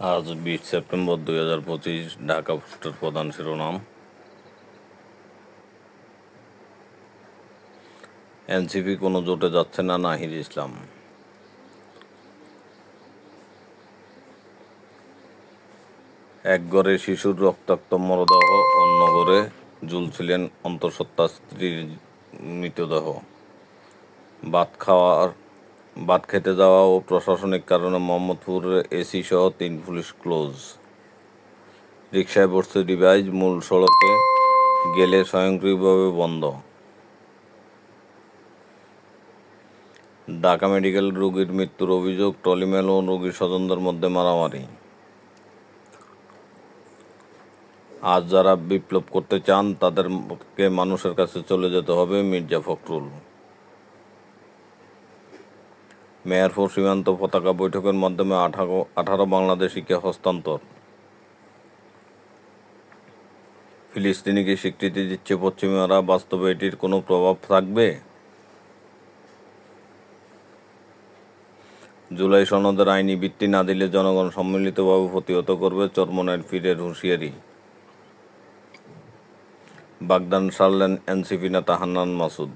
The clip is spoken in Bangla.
আজ বিশ সেপ্টেম্বর দুই হাজার পঁচিশ, ঢাকা পোস্টের প্রধান শিরোনাম। এনসিপি কোনো জোটে যাচ্ছে না নাহির ইসলাম। এক ঘরে শিশুর রক্তাক্ত মরদেহ, অন্য ঘরে ঝুলছিলেন অন্তঃসত্ত্বা স্ত্রীর মৃতদেহ। ভাত খাওয়ার ভাত খেতে যাওয়া ও প্রশাসনিক কারণে মোহাম্মদপুর এসি সহ তিন পুলিশ ক্লোজ। রিক্সায় বসছে ডিভাইস মূল সড়কে গেলে স্বয়ংক্রিয়ভাবে বন্ধ। ঢাকা মেডিকেল রোগীর মৃত্যুর অভিযোগ, টলিমেল ও রোগীর স্বজনদের মধ্যে মারামারি। আজ যারা বিপ্লব করতে চান, তাদেরকে মানুষের কাছে চলে যেতে হবে মির্জা ফখরুল। মেয়ারপুর সীমান্ত পতাকা বৈঠকের মাধ্যমে আঠারো আঠারো বাংলাদেশিকে হস্তান্তর। ফিলিস্তিনিকে স্বীকৃতি দিচ্ছে পশ্চিমারা, বাস্তবে এটির কোনো প্রভাব থাকবে? জুলাই সনদের আইনি ভিত্তি না দিলে জনগণ সম্মিলিতভাবে প্রতিহত করবে চরমনের ফিরের হুঁশিয়ারি। বাগদান সারলেন এনসিপি নেতা হান্নান মাসুদ।